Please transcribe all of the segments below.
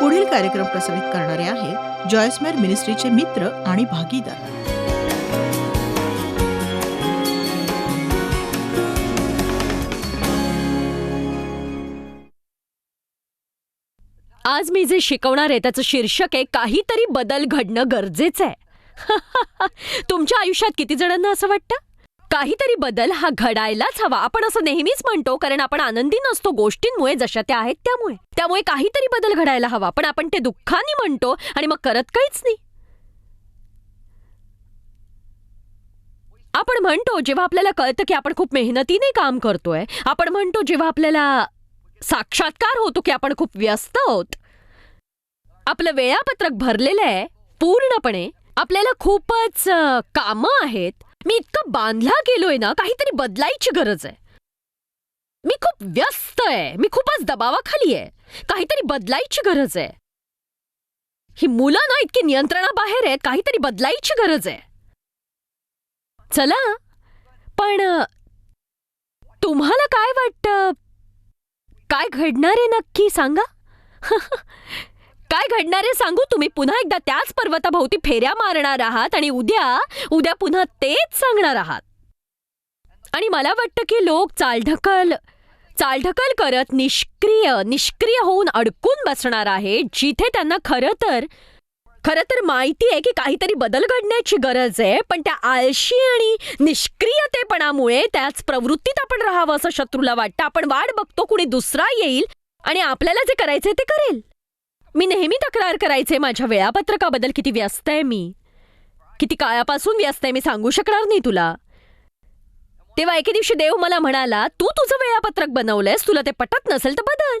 पुढील कार्यक्रम प्रसारित करणारे आहे जॉयस्मेर मिनिस्ट्रीचे मित्र आणि भागीदार. आज मी जे शिकवणार आहे त्याचं शीर्षक आहे काहीतरी बदल घडणं गरजेचं आहे. तुमच्या आयुष्यात किती जणांना असं वाटतं? काहीतरी बदल हा घडायलाच हवा. आपण असं नेहमीच म्हणतो कारण आपण आनंदी नसतो गोष्टींमुळे जशा त्या आहेत त्यामुळे. त्यामुळे काहीतरी बदल घडायला हवा. पण आपण ते दुःखाने म्हणतो आणि मग करत काहीच नाही. आपण म्हणतो जेव्हा आपल्याला कळतं की आपण खूप मेहनतीने काम करतोय आपण म्हणतो जेव्हा आपल्याला साक्षात्कार होतो की आपण खूप व्यस्त आहोत. आपलं वेळापत्रक भरलेलं आहे पूर्णपणे आपल्याला खूपच कामं आहेत. मी इतकं बांधला गेलोय ना काहीतरी बदलायची गरज आहे. मी खूप व्यस्त आहे. मी खूपच दबावाखाली आहे. काहीतरी बदलायची गरज आहे. ही मुलं ना इतकी नियंत्रणाबाहेर आहेत काहीतरी बदलायची गरज आहे. चला पण तुम्हाला काय वाटतं? काय घडणार आहे नक्की सांगा? काय घडणार आहे सांगू? तुम्ही पुन्हा एकदा त्याच पर्वताभोवती फेऱ्या मारणार आहात आणि उद्या उद्या पुन्हा तेच सांगणार आहात. आणि मला वाटतं की लोक चालढकल चालढकल करत निष्क्रिय निष्क्रिय होऊन अडकून बसणार आहे जिथे त्यांना खरं तर खरं तर माहिती आहे की काहीतरी बदल घडण्याची गरज आहे पण त्या आळशी आणि निष्क्रियतेपणामुळे त्याच प्रवृत्तीत आपण राहावं असं शत्रूला वाटतं. आपण वाट बघतो कुणी दुसरा येईल आणि आपल्याला जे करायचंय ते करेल. मी नेहमी तक्रार करायचे माझ्या वेळापत्रकाबद्दल किती व्यस्त आहे मी. किती काळापासून व्यस्त आहे मी सांगू शकणार नाही तुला. तेव्हा एके दिवशी देव मला म्हणाला तू तुझं वेळापत्रक बनवलंयस तुला ते पटत नसेल तर बदल.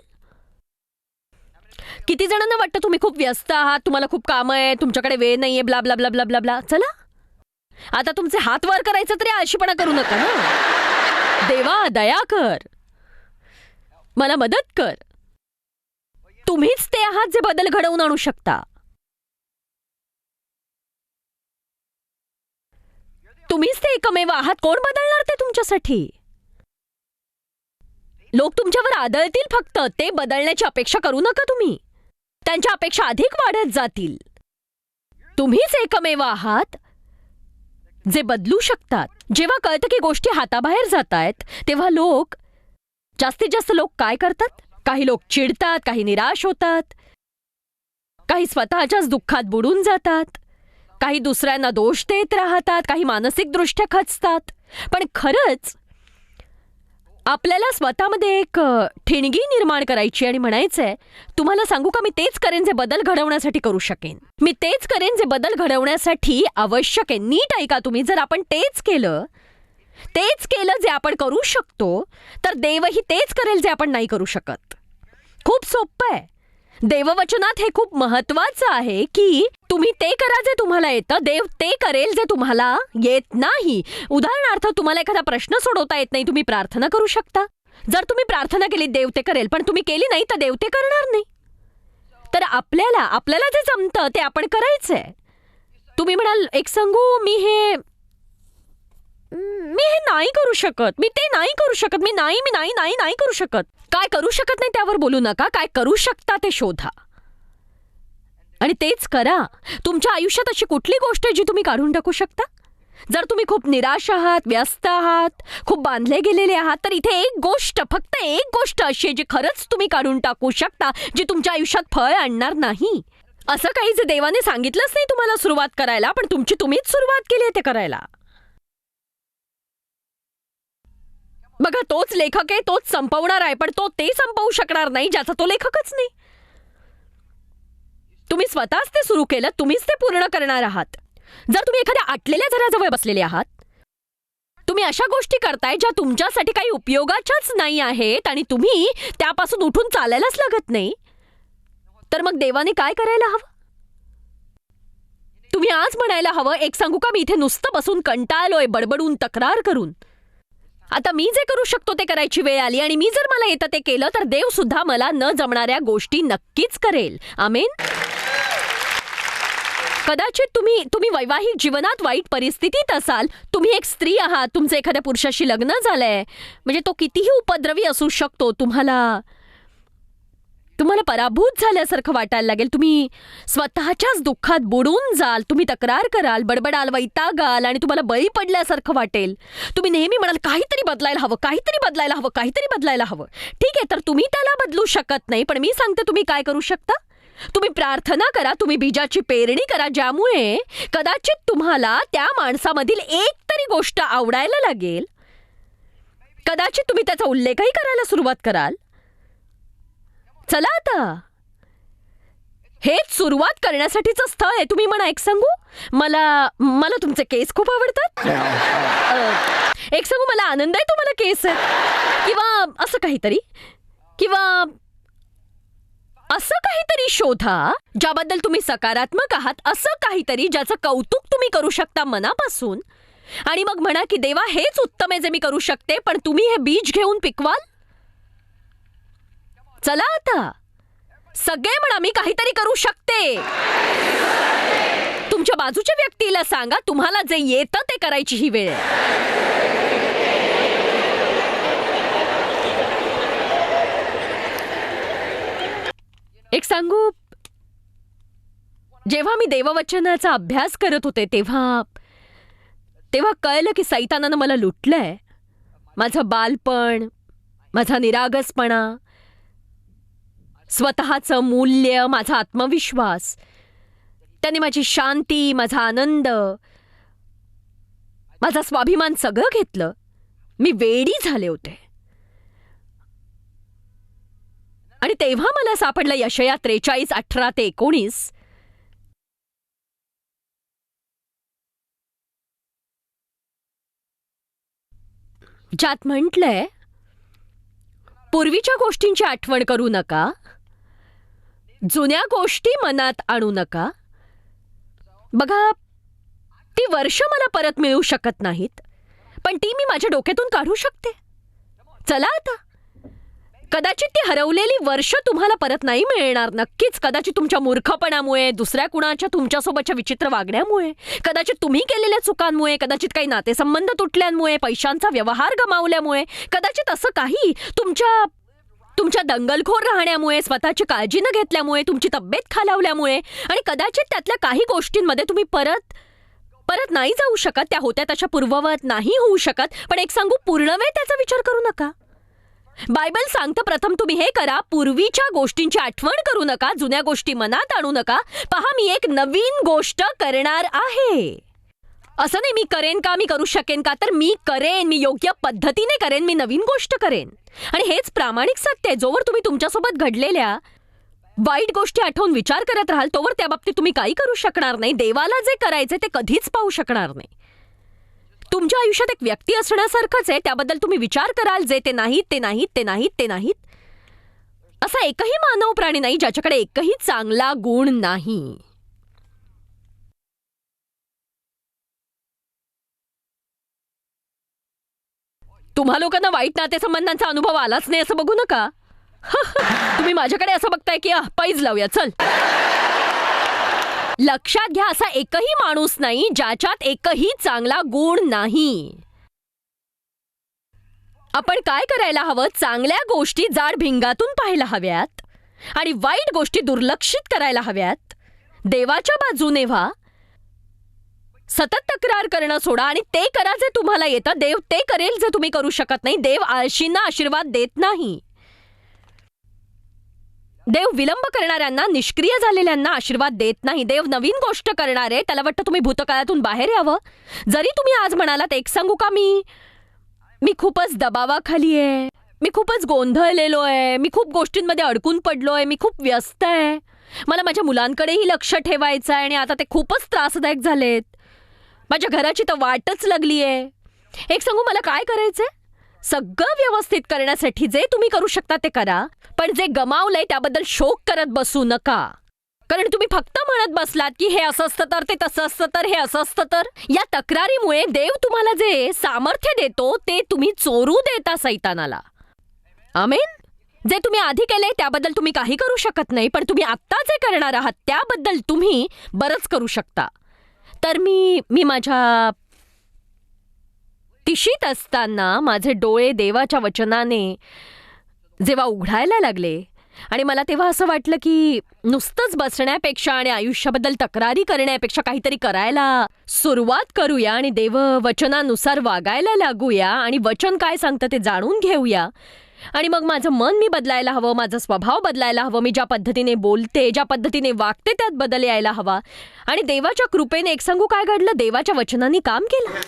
किती जणांना वाटतं तुम्ही खूप व्यस्त आहात तुम्हाला खूप कामं आहे तुमच्याकडे वेळ नाहीये blah blah blah blah blah blah. चला. आता तुमचे हात वर करायचं तरी आळशीपणा करू नका ना. देवा दया कर. मला मदत कर. तुम्हीच ते आहात जे बदल घडवून आणू शकता. तुम्हीच ते एकमेव आहात. कोण बदलणार ते तुमच्यासाठी? लोक तुमच्यावर आदळतील फक्त. ते बदलण्याची अपेक्षा करू नका तुम्ही. त्यांच्या अपेक्षा अधिक वाढत जातील. तुम्हीच एकमेव आहात जे बदलू शकतात. जेव्हा कळतं की गोष्टी हाताबाहेर जात आहेत तेव्हा लोक जास्तीत जास्त लोक काय करतात? काही लोक चिडतात काही निराश होतात. काही स्वतःच्याच दुःखात बुडून जातात. काही दुसऱ्यांना दोष देत राहतात काही मानसिकदृष्ट्या खचतात. पण खरंच आपल्याला स्वतःमध्ये एक ठिणगी निर्माण करायची आणि म्हणायचंय तुम्हाला सांगू का मी तेच करेन जे बदल घडवण्यासाठी करू शकेन? मी तेच करेन जे बदल घडवण्यासाठी आवश्यक आहे. नीट ऐका तुम्ही जर आपण तेच केलं तेच केलं जे आपण करू शकतो तर देवही तेच करेल जे आपण नाही करू शकत. खूप सोपं आहे. देववचनात हे खूप महत्वाचं आहे की तुम्ही ते करा जे तुम्हाला येतं देव ते करेल जे तुम्हाला येत नाही. उदाहरणार्थ तुम्हाला एखादा प्रश्न सोडवता येत नाही तुम्ही प्रार्थना करू शकता. जर तुम्ही प्रार्थना केली देव ते करेल पण तुम्ही केली नाही तर देव ते करणार नाही. तर आपल्याला आपल्याला जे जमतं ते आपण करायचंय. तुम्ही म्हणाल एक सांगू मी हे मी हे नाही करू शकत. मी ते नाही करू शकत. मी नाही मी नाही नाही नाही करू शकत. काय करू शकत नाही त्यावर बोलू नका. काय करू शकता ते शोधा. आणि तेच करा. तुमच्या आयुष्यात अशी कुठली गोष्ट आहे जी तुम्ही काढून टाकू शकता? जर तुम्ही खूप निराश आहात व्यस्त आहात खूप बांधले गेलेले आहात तर इथे एक गोष्ट फक्त एक गोष्ट अशी आहे जी खरंच तुम्ही काढून टाकू शकता जी तुमच्या आयुष्यात फळ आणणार नाही. असं काही जे देवाने सांगितलंच नाही तुम्हाला सुरुवात करायला पण तुमची तुम्हीच सुरुवात केली आहे ते करायला. बघा तोच लेखक आहे तोच संपवणार आहे पण तो ते संपवू शकणार नाही ज्याचा तो लेखकच नाही. तुम्ही स्वतःच ते सुरू केलं तुम्हीच ते पूर्ण करणार आहात. जर तुम्ही एखाद्या आटलेल्या झऱ्याजवळ बसलेले आहात तुम्ही अशा गोष्टी करताय ज्या तुमच्यासाठी काही उपयोगाच्याच नाही आहेत आणि तुम्ही त्यापासून उठून चालायलाच लागत नाही. तर मग देवाने काय करायला हवं? तुम्ही आज म्हणायला हवं एक सांगू का मी इथे नुसतं बसून कंटाळलोय बडबडून तक्रार करून. आता मी जे करू शकतो ते करायची वेळ आली आणि मी जर मला येतं ते केलं तर देव सुद्धा मला न जमणाऱ्या गोष्टी नक्कीच करेल. आमेन? कदाचित तुम्ही तुम्ही वैवाहिक जीवनात वाईट परिस्थितीत असाल. तुम्ही एक स्त्री आहात तुमचं एखाद्या पुरुषाशी लग्न झालंय. म्हणजे तो कितीही उपद्रवी असू शकतो तुम्हाला. तुम्हाला पराभूत झाल्यासारखं वाटायला लागेल. तुम्ही स्वतःच्याच दुःखात बुडून जाल. तुम्ही तक्रार कराल बडबडाल वैतागाल आणि तुम्हाला बळी पडल्यासारखं वाटेल. तुम्ही नेहमी म्हणाल काहीतरी बदलायला हवं काहीतरी बदलायला हवं काहीतरी बदलायला हवं. ठीक आहे तर तुम्ही त्याला बदलू शकत नाही. पण मी सांगते तुम्ही काय करू शकता? तुम्ही प्रार्थना करा तुम्ही बीजाची पेरणी करा ज्यामुळे कदाचित तुम्हाला त्या माणसामधील एक तरी गोष्ट आवडायला लागेल. कदाचित तुम्ही त्याचा उल्लेखही करायला सुरुवात कराल. चला आता. हेच सुरुवात करण्यासाठीचं स्थळ आहे. तुम्ही म्हणा एक सांगू? मला मला तुमचे केस खूप आवडतात. अ, एक सांगू मला आनंद आहे तुम्हाला केस आहेत किंवा असं काहीतरी. किंवा असं काहीतरी शोधा ज्याबद्दल तुम्ही सकारात्मक आहात. असं काहीतरी ज्याचं कौतुक तुम्ही करू शकता मनापासून. आणि मग म्हणा की देवा हेच उत्तम आहे जे मी करू शकते पण तुम्ही हे बीज घेऊन पिकवाल? चला आता. सगळे म्हणा मी काहीतरी करू शकते. तुमच्या बाजूच्या व्यक्तीला सांगा तुम्हाला जे येतं ते करायची ही वेळ एक सांगू? जेव्हा मी देववचनाचा अभ्यास करत होते तेव्हा तेव्हा कळलं की सैतानानं मला लुटलंय. माझं बालपण माझा निरागसपणा स्वतःचं मूल्य माझा आत्मविश्वास. त्याने माझी शांती माझा आनंद माझा स्वाभिमान सगळं घेतलं. मी वेडी झाले होते. आणि तेव्हा मला सापडलं यशया त्रेचाळीस अठरा ते एकोणीस. ज्यात म्हटलंय पूर्वीच्या गोष्टींची आठवण करू नका. जुन्या गोष्टी मनात आणू नका. बघा ती वर्ष मला परत मिळू शकत नाहीत पण ती मी माझ्या डोक्यातून काढू शकते. चला आता. कदाचित ती हरवलेली वर्ष तुम्हाला परत नाही मिळणार नक्कीच. कदाचित तुमच्या मूर्खपणामुळे दुसऱ्या कुणाच्या तुमच्यासोबतच्या विचित्र वागण्यामुळे कदाचित तुम्ही केलेल्या चुकांमुळे कदाचित काही नातेसंबंध तुटल्यामुळे पैशांचा व्यवहार गमावल्यामुळे कदाचित असं काही तुमच्या तुमच्या दंगलखोर राहण्यामुळे स्वतःची काळजी न घेतल्यामुळे तुमची तब्येत खालावल्यामुळे आणि कदाचित त्यातल्या काही गोष्टींमध्ये तुम्ही परत परत नाही जाऊ शकत त्या होत्या तशा पूर्ववत नाही होऊ शकत. पण एक सांगू पूर्ण वेळ त्याचा विचार करू नका. बायबल सांगतं प्रथम तुम्ही हे करा पूर्वीच्या गोष्टींची आठवण करू नका जुन्या गोष्टी मनात आणू नका. पहा मी एक नवीन गोष्ट करणार आहे. असं नाही मी करेन का मी करू शकेन का? तर मी करेन मी योग्य पद्धतीने करेन मी नवीन गोष्ट करेन. आणि हेच प्रामाणिक सत्य आहे. जोवर तुम्ही तुमच्यासोबत घडलेल्या वाईट गोष्टी आठवून विचार करत राहाल तोवर त्या बाबतीत तुम्ही काही करू शकणार नाही. देवाला जे करायचे ते कधीच पाहू शकणार नाही. तुमच्या आयुष्यात एक व्यक्ती असण्यासारखंच आहे. त्याबद्दल तुम्ही विचार कराल. जे ते नाहीत ते नाहीत ते नाहीत ते नाहीत. असा एकही मानव प्राणी नाही ज्याच्याकडे एकही चांगला गुण नाही. तुम्हा लोकांना वाईट नातेसंबंधांचा अनुभव आलाच नाही असं बघू नका. तुम्ही माझ्याकडे असं बघताय की पैज लावूया चल. लक्षात घ्या असा एकही माणूस नाही ज्याच्यात एकही चांगला गुण नाही. आपण काय करायला हवं? चांगल्या गोष्टी जाड भिंगातून पाहायला हव्यात आणि वाईट गोष्टी दुर्लक्षित करायला हव्यात. देवाच्या बाजूने व्हा. सतत तक्रार करणं सोडा आणि ते करा जे तुम्हाला येतं. देव ते करेल जे तुम्ही करू शकत नाही. देव आळशींना आशीर्वाद देत नाही. देव विलंब करणाऱ्यांना निष्क्रिय झालेल्यांना आशीर्वाद देत नाही. देव नवीन गोष्ट करणारे. त्याला वाटतं तुम्ही भूतकाळातून बाहेर यावं. जरी तुम्ही आज म्हणालात एक सांगू का मी? मी खूपच दबावाखाली आहे. मी खूपच गोंधळलेलो आहे. मी खूप गोष्टींमध्ये अडकून पडलोय मी खूप व्यस्त आहे. मला माझ्या मुलांकडेही लक्ष ठेवायचं आहे आणि आता ते खूपच त्रासदायक झालेत. माझ्या घराची तर वाटच लागली आहे एक सांगू मला काय करायचंय? सगळं व्यवस्थित करण्यासाठी जे तुम्ही करू शकता ते करा पण जे गमावलंय त्याबद्दल शोक करत बसू नका. कारण तुम्ही फक्त म्हणत बसलात की हे असं असतं तर ते तसं असतं तर हे असं असतं तर या तक्रारीमुळे देव तुम्हाला जे सामर्थ्य देतो ते तुम्ही चोरू देता सैतानाला. आमेन? जे तुम्ही आधी केलंय त्याबद्दल तुम्ही काही करू शकत नाही पण तुम्ही आत्ता जे करणार आहात त्याबद्दल तुम्ही बरंच करू शकता. तर मी मी माझ्या तिशीत असताना माझे डोळे देवाच्या वचनाने जेव्हा उघडायला लागले आणि मला तेव्हा असं वाटलं की नुसतंच बसण्यापेक्षा आणि आयुष्याबद्दल तक्रारी करण्यापेक्षा काहीतरी करायला सुरुवात करूया आणि देव वचनानुसार वागायला लागूया आणि वचन काय सांगतं ते जाणून घेऊया. आणि मग माझं मन मी बदलायला हवं माझा स्वभाव बदलायला हवं मी ज्या पद्धतीने बोलते ज्या पद्धतीने वागते त्यात बदल यायला हवा. आणि देवाच्या कृपेने एक सांगू काय घडलं? देवाच्या वचनांनी काम केलं.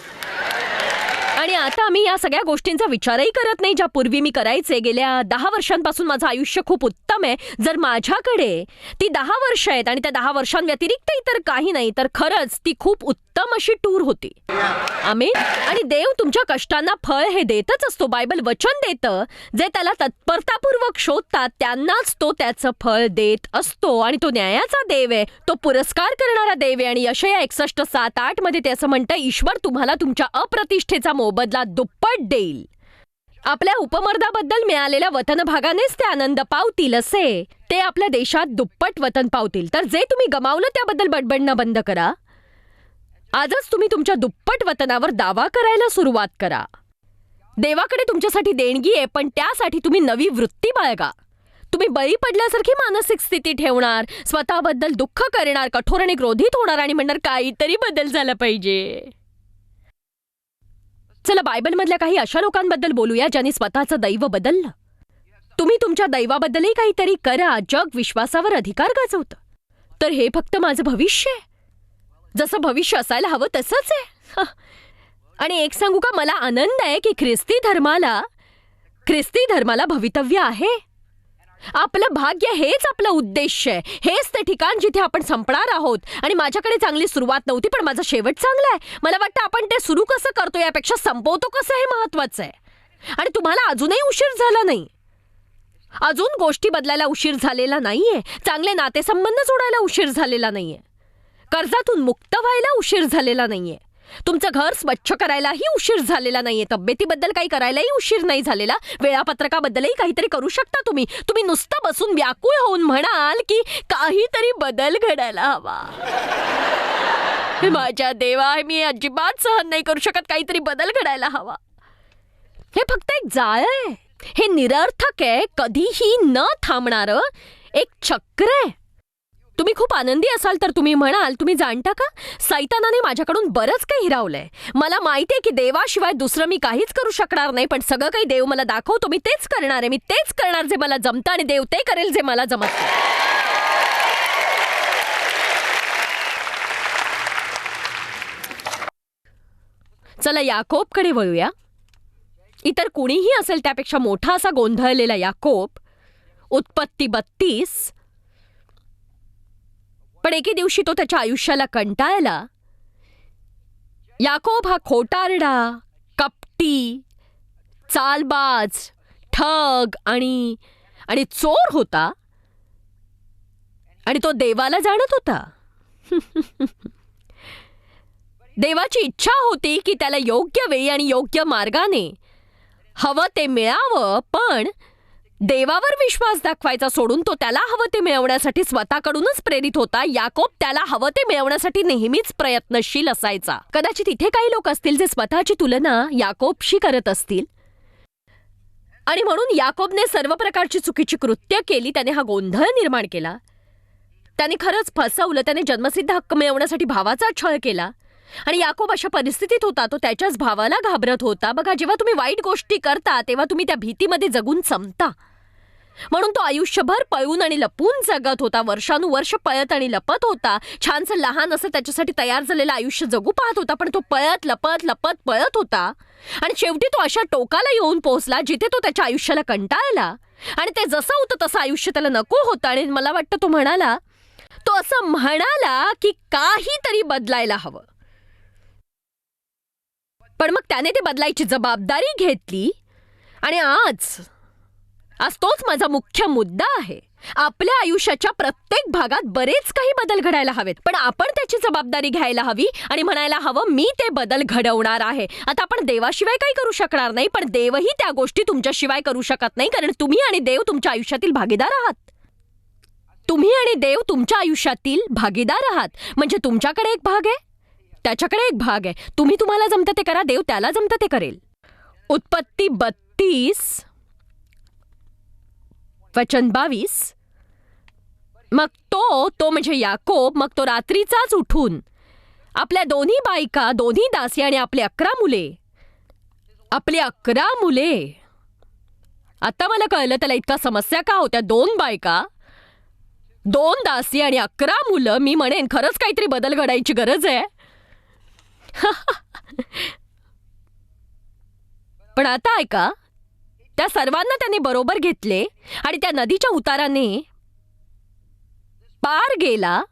आणि आता आम्ही या सगळ्या गोष्टींचा विचारही करत नाही ज्या पूर्वी मी करायचे. गेल्या दहा वर्षांपासून माझं आयुष्य खूप उत्तम आहे. जर माझ्याकडे ती दहा वर्ष आहेत आणि त्या दहा वर्षांव्यतिरिक्त इतर काही नाही तर खरंच ती खूप उत्तम अशी टूर होती. आम्ही आणि देव तुमच्या कष्टांना फळ हे देतच असतो. बायबल वचन देतं जे त्याला तत्परतापूर्वक शोधतात त्यांनाच तो त्याचं फळ देत असतो. आणि तो न्यायाचा देव आहे. तो पुरस्कार करणारा देव आहे. आणि यशया एकसष्ट सात आठमध्ये ते असं म्हणतं ईश्वर तुम्हाला तुमच्या अप्रतिष्ठेचा मोबदला दुप्पट देईल. आपल्या उपमर्दाबद्दल मिळालेल्या वतनभागानेच ते आनंद पावतील असे. ते आपल्या देशात दुप्पट वतन पावतील. तर जे तुम्ही गमावलं त्याबद्दल बडबडणं बंद करा. आजच तुम्ही तुमच्या दुप्पट वतनावर दावा करायला सुरुवात करा. देवाकडे तुमच्यासाठी देणगी आहे पण त्यासाठी तुम्ही नवी वृत्ती बाळगा. तुम्ही बळी पडल्यासारखी मानसिक स्थिती ठेवणार स्वतःबद्दल दुःख करणार कठोर आणि क्रोधित होणार आणि म्हणणार काहीतरी बदल झाला पाहिजे. चला बायबलमधल्या काही अशा लोकांबद्दल बोलूया ज्यांनी स्वतःचं दैव बदललं. तुम्ही तुमच्या दैवाबद्दलही काहीतरी करा जग विश्वासावर अधिकार गाजवतं. तर हे फक्त माझं भविष्य आहे. जसं भविष्य असायला हवं तसंच आहे. आणि एक सांगू का मला आनंद आहे की ख्रिस्ती धर्माला ख्रिस्ती धर्माला भवितव्य आहे. आपलं भाग्य हेच आपलं उद्देश आहे. हेच ते ठिकाण जिथे आपण संपणार आहोत. आणि माझ्याकडे चांगली सुरुवात नव्हती पण माझा शेवट चांगला आहे. मला वाटतं आपण ते सुरू कसं करतो यापेक्षा संपवतो कसं हे महत्वाचं आहे. आणि तुम्हाला अजूनही उशीर झाला नाही. अजून गोष्टी बदलायला उशीर झालेला नाहीये. चांगले नातेसंबंध जोडायला उशीर झालेला नाहीये. कर्जातून मुक्त व्हायला उशीर झालेला नाहीये. तुमचं घर स्वच्छ करायलाही उशीर झालेला नाहीये. तब्येतीबद्दल काही करायलाही उशीर नाही झालेला. वेळापत्रकाबद्दलही काहीतरी करू शकता तुम्ही. तुम्ही नुसतं बसून व्याकुळ होऊन म्हणाल की काहीतरी बदल घडायला हवा. माझ्या देवा मी अजिबात सहन नाही करू शकत. काहीतरी बदल घडायला हवा. हे फक्त एक जाळ आहे. हे निरर्थक आहे. कधीही न थांबणारं एक चक्र आहे. तुम्ही खूप आनंदी असाल तर तुम्ही म्हणाल तुम्ही जाणता का? सैतानाने माझ्याकडून बरंच काही हिरावलंय. मला माहितीये की देवाशिवाय दुसरं मी काहीच करू शकणार नाही पण सगळं काही देव मला दाखवतो. मी तेच करणार आहे. मी तेच करणार जे मला जमतं आणि देव ते करेल जे मला जमत चला याकोबकडे वळूया. इतर कुणीही असेल त्यापेक्षा मोठा असा गोंधळलेला याकोब उत्पत्ती बत्तीस पण एके दिवशी तो त्याच्या आयुष्याला कंटाळला. याकोब हा खोटारडा कपटी चालबाज ठग आणि आणि चोर होता. आणि तो देवाला जाणत होता. देवाची इच्छा होती की त्याला योग्य वेळी आणि योग्य मार्गाने हवं ते मिळावं पण देवावर विश्वास दाखवायचा सोडून तो त्याला हवं ते मिळवण्यासाठी स्वतःकडूनच प्रेरित होता याकोब त्याला हवं ते मिळवण्यासाठी नेहमीच प्रयत्नशील असायचा. कदाचित इथे काही लोक असतील जे स्वतःची तुलना याकोबशी करत असतील. आणि म्हणून याकोबने सर्व प्रकारची चुकीची कृत्य केली त्याने हा गोंधळ निर्माण केला. त्याने खरंच फसवलं त्याने जन्मसिद्ध हक्क मिळवण्यासाठी भावाचा छळ केला. आणि याकोब अशा परिस्थितीत होता तो त्याच्याच भावाला घाबरत होता. बघा जेव्हा तुम्ही वाईट गोष्टी करता तेव्हा तुम्ही त्या भीतीमध्ये जगून संपता. म्हणून तो आयुष्यभर पळून आणि लपून जगत होता. वर्षानुवर्ष पळत आणि लपत होता. छानसं लहान असं त्याच्यासाठी तयार झालेलं आयुष्य जगू पाहत होता पण तो पळत लपत लपत पळत होता. आणि शेवटी तो अशा टोकाला येऊन पोहोचला जिथे तो त्याच्या आयुष्याला कंटाळला. आणि ते जसं होतं तसं आयुष्य त्याला नको होतं. आणि मला वाटतं तो म्हणाला तो असं म्हणाला की काहीतरी बदलायला हवं. पण मग त्याने ते बदलायची जबाबदारी घेतली आणि आज आज तोच माझा मुख्य मुद्दा आहे. आपल्या आयुष्याच्या प्रत्येक भागात बरेच काही बदल घडायला हवेत पण आपण त्याची जबाबदारी घ्यायला हवी आणि म्हणायला हवं मी ते बदल घडवणार आहे. आता आपण देवाशिवाय काही करू शकणार नाही पण देवही त्या गोष्टी तुमच्याशिवाय करू शकत नाही कारण तुम्ही आणि देव तुमच्या आयुष्यातील भागीदार आहात. तुम्ही आणि देव तुमच्या आयुष्यातील भागीदार आहात. म्हणजे तुमच्याकडे एक भाग आहे? त्याच्याकडे एक भाग आहे. तुम्ही तुम्हाला जमतं ते करा देव त्याला जमतं ते करेल. उत्पत्ती बत्तीस वचन बावीस. मग तो तो म्हणजे याकोब मग तो रात्रीचाच उठून. आपल्या दोन्ही बायका दोन्ही दासी आणि आपले अकरा मुले. आपली अकरा मुले. आता मला कळलं त्याला इतका समस्या का होत्या दोन बायका? दोन दासी आणि अकरा मुलं मी म्हणेन खरंच काहीतरी बदल घडायची गरज आहे. पण आता ऐका त्या सर्वांना त्याने बरोबर घेतले आणि त्या नदीच्या उताराने पार गेला.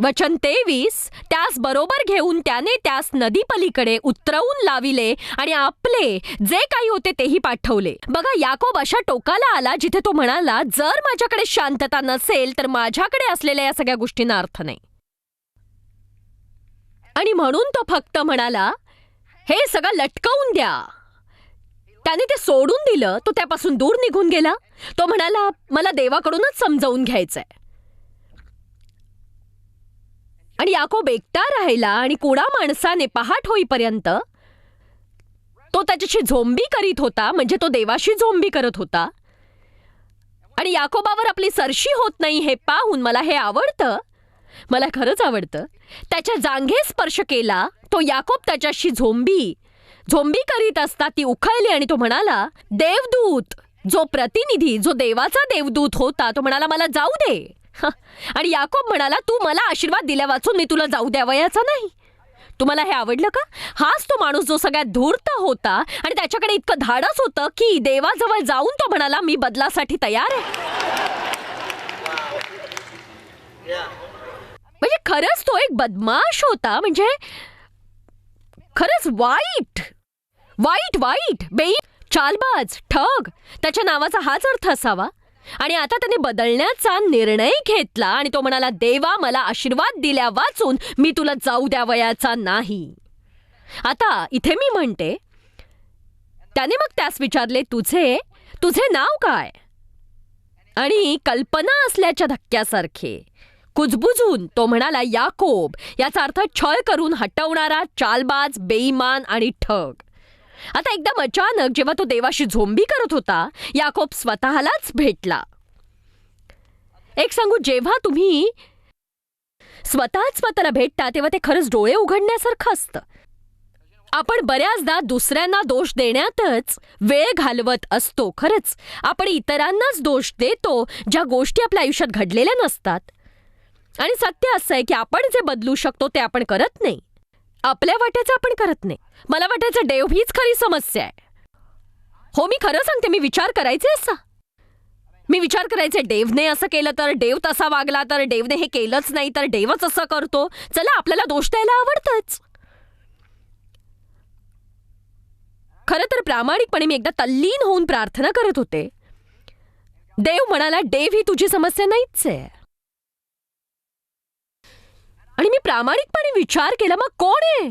वचन तेवीस त्यास बरोबर घेऊन त्याने त्यास नदी पलीकडे उतरवून लाविले आणि आपले जे काही होते तेही पाठवले. बघा याकोब अशा टोकाला आला जिथे तो म्हणाला जर माझ्याकडे शांतता नसेल तर माझ्याकडे असलेल्या या सगळ्या गोष्टींना अर्थ नाही. आणि म्हणून तो फक्त म्हणाला हे सगळं लटकवून द्या. त्याने ते सोडून दिलं तो त्यापासून दूर निघून गेला. तो म्हणाला मला देवाकडूनच समजावून घ्यायचंय. आणि याकोब एकटा राहिला आणि कुणा माणसाने पहाट होईपर्यंत तो त्याच्याशी झोंबी करीत होता म्हणजे तो देवाशी झोंबी करत होता. आणि याकोबावर आपली सरशी होत नाही हे पाहून मला हे आवडतं. मला खरंच आवडतं. त्याच्या जांघे स्पर्श केला तो याकोब त्याच्याशी झोंबी झोंबी करीत असता ती उखळली आणि तो म्हणाला देवदूत जो प्रतिनिधी जो देवाचा देवदूत होता तो म्हणाला मला जाऊ दे. आणि याकोब म्हणाला तू मला आशीर्वाद दिल्या वाचून मी तुला जाऊ द्यावयाचा नाही. तुम्हाला हे आवडलं का? हाच तो माणूस जो सगळ्यात धूर्त होता आणि त्याच्याकडे इतकं धाडस होतं की देवाजवळ जाऊन तो म्हणाला मी बदलासाठी तयार आहे. म्हणजे खरंच तो एक बदमाश होता म्हणजे खरंच वाईट. वाईट वाईट बेई चालबाज ठग. त्याच्या नावाचा हाच अर्थ असावा. आणि आता त्याने बदलण्याचा निर्णय घेतला आणि तो म्हणाला देवा मला आशीर्वाद दिल्या वाचून मी तुला जाऊ द्यावयाचा नाही. आता इथे मी म्हणते त्याने मग त्यास विचारले तुझे तुझे नाव काय? आणि कल्पना असल्याच्या धक्क्यासारखे कुजबुजून तो म्हणाला याकोब. याचा अर्थ छळ करून हटवणारा चालबाज बेईमान आणि ठग. आता एकदम अचानक जेव्हा तो देवाशी झोंबी करत होता याकोब स्वतःलाच भेटला. एक सांगू जेव्हा तुम्ही स्वतःच स्वतःला भेटता तेव्हा ते खरंच डोळे उघडण्यासारखं असतं. आपण बऱ्याचदा दुसऱ्यांना दोष देण्यातच वेळ घालवत असतो खरंच. आपण इतरांनाच दोष देतो ज्या गोष्टी आपल्या आयुष्यात घडलेल्या नसतात. आणि सत्य असं आहे की आपण जे बदलू शकतो ते आपण करत नाही. आपल्या वाट्याचं आपण करत नाही. मला वाटायचं देव हीच खरी समस्या आहे. हो मी खरं सांगते मी विचार करायचे असा. मी विचार करायचे देवने असं केलं तर देव तसा वागला तर देवने हे केलंच नाही तर देवच असं करतो. चला आपल्याला दोष द्यायला आवडतच. खरं तर प्रामाणिकपणे मी एकदा तल्लीन होऊन प्रार्थना करत होते. देव म्हणाला देव ही तुझी समस्या नाहीच आहे. आणि मी प्रामाणिकपणे विचार केला मग कोण आहे?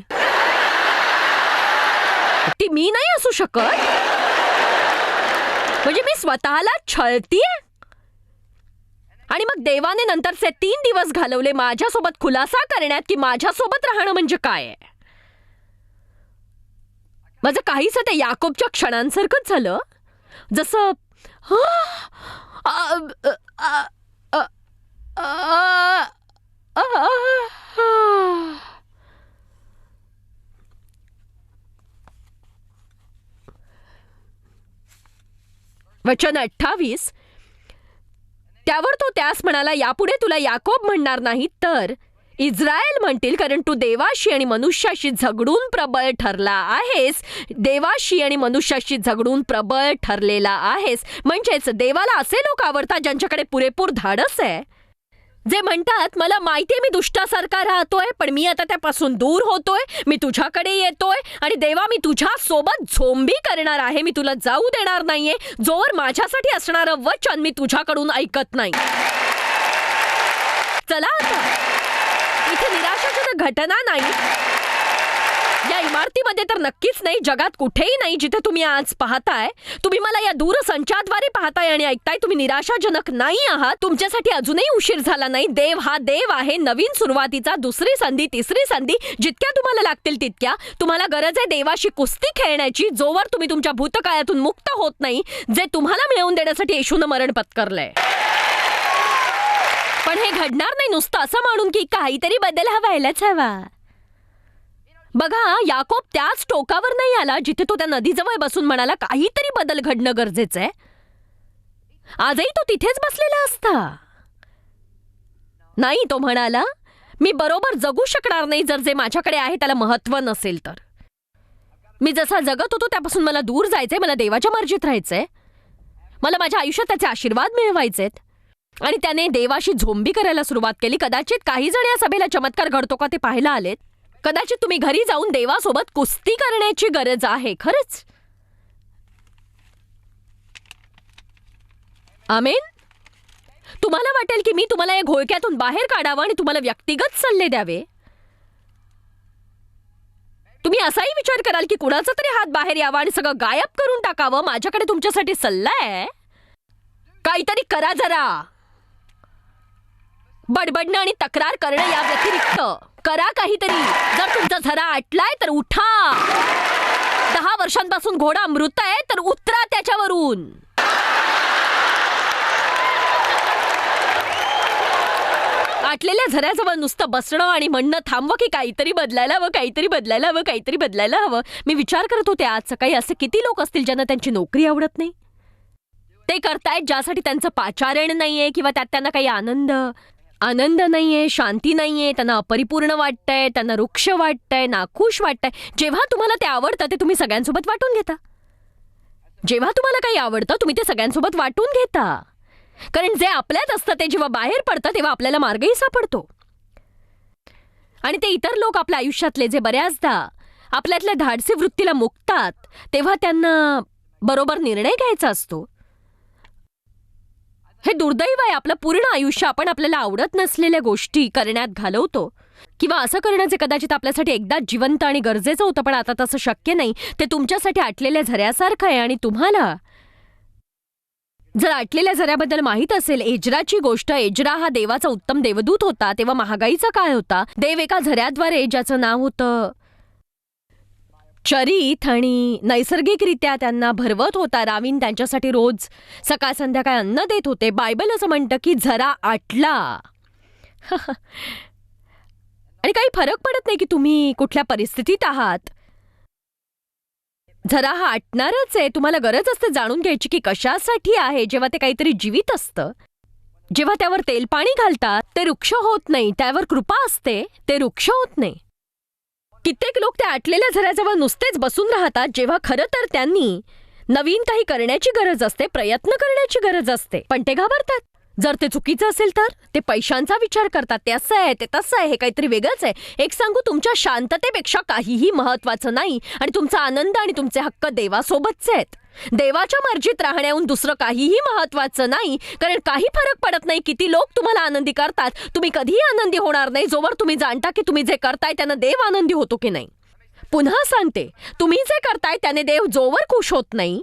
ती मी नाही असू शकत. म्हणजे मी स्वतःला छळतीये? आणि मग देवाने नंतरचे तीन दिवस घालवले माझ्यासोबत खुलासा करण्यात की माझ्यासोबत राहणं म्हणजे काय? आहे माझं काहीच त्या याकोबच्या क्षणांसारखंच झालं. जसं हा वचन अठ्ठावीस. त्यावर तो त्यास म्हणाला यापुढे तुला याकोब म्हणणार नाही तर इस्रायल म्हणतील कारण तू देवाशी आणि मनुष्याशी झगडून प्रबळ ठरला आहेस. देवाशी आणि मनुष्याशी झगडून प्रबळ ठरलेला आहेस. म्हणजेच देवाला असे लोक आवडतात ज्यांच्याकडे पुरेपूर धाडस आहे. जे म्हणतात मला माहितीये मी दुष्टासारखा राहतोय पण मी आता त्यापासून दूर होतोय मी तुझ्याकडे येतोय आणि देवा मी तुझ्या सोबत झोंबी करणार आहे मी तुला जाऊ देणार नाहीये जोवर माझ्यासाठी असणारं वचन मी तुझ्याकडून ऐकत नाही. चला आता. इथे निराशाजनक घटना नाही. या इमारतीमध्ये तर नक्कीच नाही. जगात कुठेही नाही जिथे तुम्ही आज पाहताय. तुम्ही मला या दूरसंचारद्वारे पाहताय आणि ऐकताय. तुम्ही निराशाजनक नाही आहात. तुमच्यासाठी अजूनही उशीर झाला नाही. देव हा देव आहे. नवीन सुरुवातीचा दुसरी संधी तिसरी संधी जितक्या तुम्हाला लागतील तितक्या. तुम्हाला गरज आहे देवाशी कुस्ती खेळण्याची जोवर तुम्ही तुमच्या भूतकाळातून मुक्त होत नाही जे तुम्हाला मिळवून देण्यासाठी येशूनं मरण पत्करलंय. पण हे घडणार नाही नुसतं असं म्हणून की काहीतरी बदल हा व्हायलाच हवा. बघा याकोब त्याच टोकावर नाही आला जिथे तो त्या नदीजवळ बसून म्हणाला काहीतरी बदल घडणं गरजेचं आहे. आजही तो तिथेच बसलेला असता. नाही तो म्हणाला मी बरोबर जगू शकणार नाही जर जे माझ्याकडे आहे त्याला महत्त्व नसेल तर. मी जसा जगत होतो त्यापासून मला दूर जायचंय मला देवाच्या मर्जीत राहायचंय. मला माझ्या आयुष्यात त्याचे आशीर्वाद मिळवायचेत. आणि त्याने देवाशी झोंबी करायला सुरुवात केली. कदाचित काही जण या सभेला चमत्कार घडतो का ते पाहायला आलेत. कदाचित तुम्ही घरी जाऊन देवासोबत कुस्ती करण्याची गरज आहे खरंच? आमेन? तुम्हाला वाटेल की मी तुम्हाला या घोळक्यातून बाहेर काढावं आणि तुम्हाला व्यक्तिगत सल्ले द्यावे? तुम्ही असाही विचार कराल की कुणाचा तरी हात बाहेर यावा आणि सगळं गायब करून टाकावं? माझ्याकडे तुमच्यासाठी सल्ला आहे. काहीतरी करा जरा. बडबडणं आणि तक्रार करणं या व्यतिरिक्त करा काहीतरी. जर तुमचा झरा आटलाय तर उठा. दहा वर्षांपासून घोडा मृत आहे तर उतरा त्याच्यावरून. आटलेल्या झऱ्याजवळ नुसतं बसणं आणि म्हणणं थांबवं की काहीतरी बदलायला हवं काहीतरी बदलायला हवं काहीतरी बदलायला हवं. मी विचार करत होते आज सकाळी असे किती लोक असतील ज्यांना त्यांची नोकरी आवडत नाही? ते करतायत ज्यासाठी त्यांचं पाचारण नाहीये किंवा त्यात त्यांना काही आनंद. आनंद नाहीये शांती नाहीये त्यांना अपरिपूर्ण वाटतंय त्यांना वृक्ष वाटतंय नाखुश वाटतंय. जेव्हा तुम्हाला ते आवडतं ते तुम्ही सगळ्यांसोबत वाटून घेता. जेव्हा तुम्हाला काही आवडतं तुम्ही ते सगळ्यांसोबत वाटून घेता. कारण जे आपल्यात असतं ते जेव्हा बाहेर पडतं तेव्हा आपल्याला मार्गही सापडतो. आणि ते इतर लोक आपल्या आयुष्यातले जे बऱ्याचदा आपल्यातल्या धाडसी वृत्तीला मुकतात तेव्हा त्यांना बरोबर निर्णय घ्यायचा असतो. हे दुर्दैव आहे. आपलं पूर्ण आयुष्य आपण आपल्याला आवडत नसलेल्या गोष्टी करण्यात घालवतो. किंवा असं करणं जे कदाचित आपल्यासाठी एकदाच जिवंत आणि गरजेचं होतं पण आता तसं शक्य नाही. ते तुमच्यासाठी आटलेल्या झऱ्यासारखं आहे आणि तुम्हाला? जर आटलेल्या झऱ्याबद्दल माहीत असेल एजराची गोष्ट एजरा हा देवाचा उत्तम देवदूत होता. तेव्हा महागाईचा काळ होता. देव एका झऱ्याद्वारे ज्याचं नाव होतं चरित आणि नैसर्गिकरित्या त्यांना भरवत होता रावीन. त्यांच्यासाठी रोज सकाळ संध्याकाळ अन्न देत होते. बायबल असं म्हणतं की झरा आटला. आणि काही फरक पडत नाही की तुम्ही कुठल्या परिस्थितीत आहात. जरा हा आटणारच आहे. तुम्हाला गरज असते जाणून घ्यायची की कशासाठी आहे. जेव्हा ते काहीतरी जीवित असतं जेव्हा त्यावर तेलपाणी घालतात ते वृक्ष होत नाही. त्यावर कृपा असते ते वृक्ष होत नाही. कित्येक लोक त्या आटलेल्या झऱ्याजवळ नुसतेच बसून राहतात जेव्हा खरं तर त्यांनी नवीन काही करण्याची गरज असते प्रयत्न करण्याची गरज असते. पण ते घाबरतात. जर ते चुकीचं असेल तर? ते पैशांचा विचार करतात. ते असं आहे ते तसं आहे हे काहीतरी वेगळंच आहे. एक सांगू तुमच्या शांततेपेक्षा काहीही महत्वाचं नाही आणि तुमचा आनंद आणि तुमचे हक्क देवासोबतचे आहेत. देवाच्या मर्जीत राहण्याहून दुसरं काहीही महत्वाचं नाही कारण काही फरक पडत नाही किती लोक तुम्हाला आनंदी करतात. तुम्ही कधीही आनंदी होणार नाही जोवर तुम्ही जाणता की तुम्ही जे करताय त्यानं देव आनंदी होतो की नाही. पुन्हा सांगते तुम्ही जे करताय त्याने देव जोवर खुश होत नाही.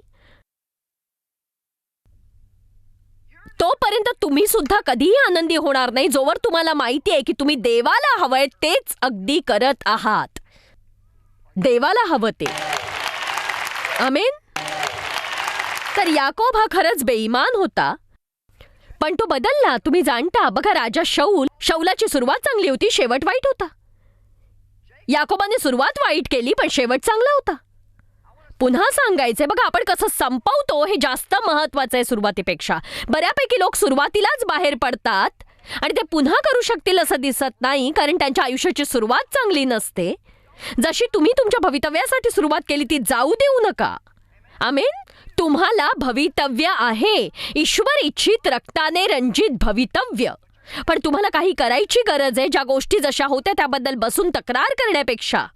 तोपर्यंत तुम्ही सुद्धा कधीही आनंदी होणार नाही जोवर तुम्हाला माहिती आहे की तुम्ही देवाला हवंय तेच अगदी करत आहात. देवाला हवं ते. अमेन तर याकोब हा खरंच बेईमान होता. पण तो बदलला. तुम्ही जाणता बघा राजा शौल शौलाची सुरुवात चांगली होती शेवट वाईट होता. याकोबाने सुरुवात वाईट केली पण शेवट चांगला होता. पुन्हा सांगायचे बघा आपण कसं संपवतो हे जास्त महत्वाचं आहे सुरुवातीपेक्षा. बऱ्यापैकी लोक सुरुवातीलाच बाहेर पडतात आणि ते पुन्हा करू शकतील असं दिसत नाही कारण त्यांच्या आयुष्याची सुरुवात चांगली नसते. जशी तुम्ही तुमच्या भवितव्यासाठी सुरुवात केली ती जाऊ देऊ नका. आमेन तुम्हाला भवितव्य आहे. ईश्वर इच्छित रक्ताने रंजित भवितव्य. पण तुम्हाला काही करायची गरज आहे ज्या गोष्टी जशा होत्या त्याबद्दल बसून तक्रार करण्यापेक्षा.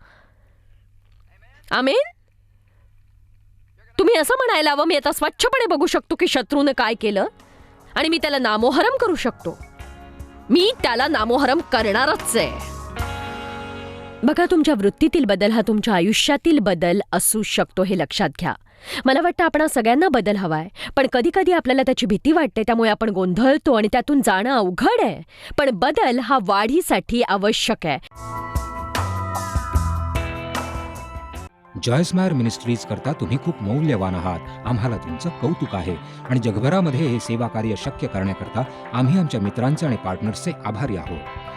आमेन? तुम्ही असं म्हणायला हवं मी आता स्वच्छपणे बघू शकतो की शत्रूनं काय केलं आणि मी त्याला नामोहरम करू शकतो. मी त्याला नामोहरम करणारच आहे. बघा तुमच्या वृत्तीतील बदल हा तुमच्या आयुष्यातील बदल असू शकतो हे लक्षात घ्या. मला वाटतं आपण सगळ्यांना बदल हवाय पण कधी कधी आपल्याला त्याची भीती वाटते त्यामुळे आपण गोंधळतो आणि त्यातून जाणं अवघड आहे. पण बदल हा वाढीसाठी आवश्यक आहे. जॉयस्मायर मिनिस्ट्रीज करता तुम्ही खूप मौल्यवान आहात. आम्हाला तुमचं कौतुक आहे आणि जगभरामध्ये हे सेवा कार्य शक्य करण्याकरता आम्ही आमच्या मित्रांचे आणि पार्टनर्सचे आभारी आहोत.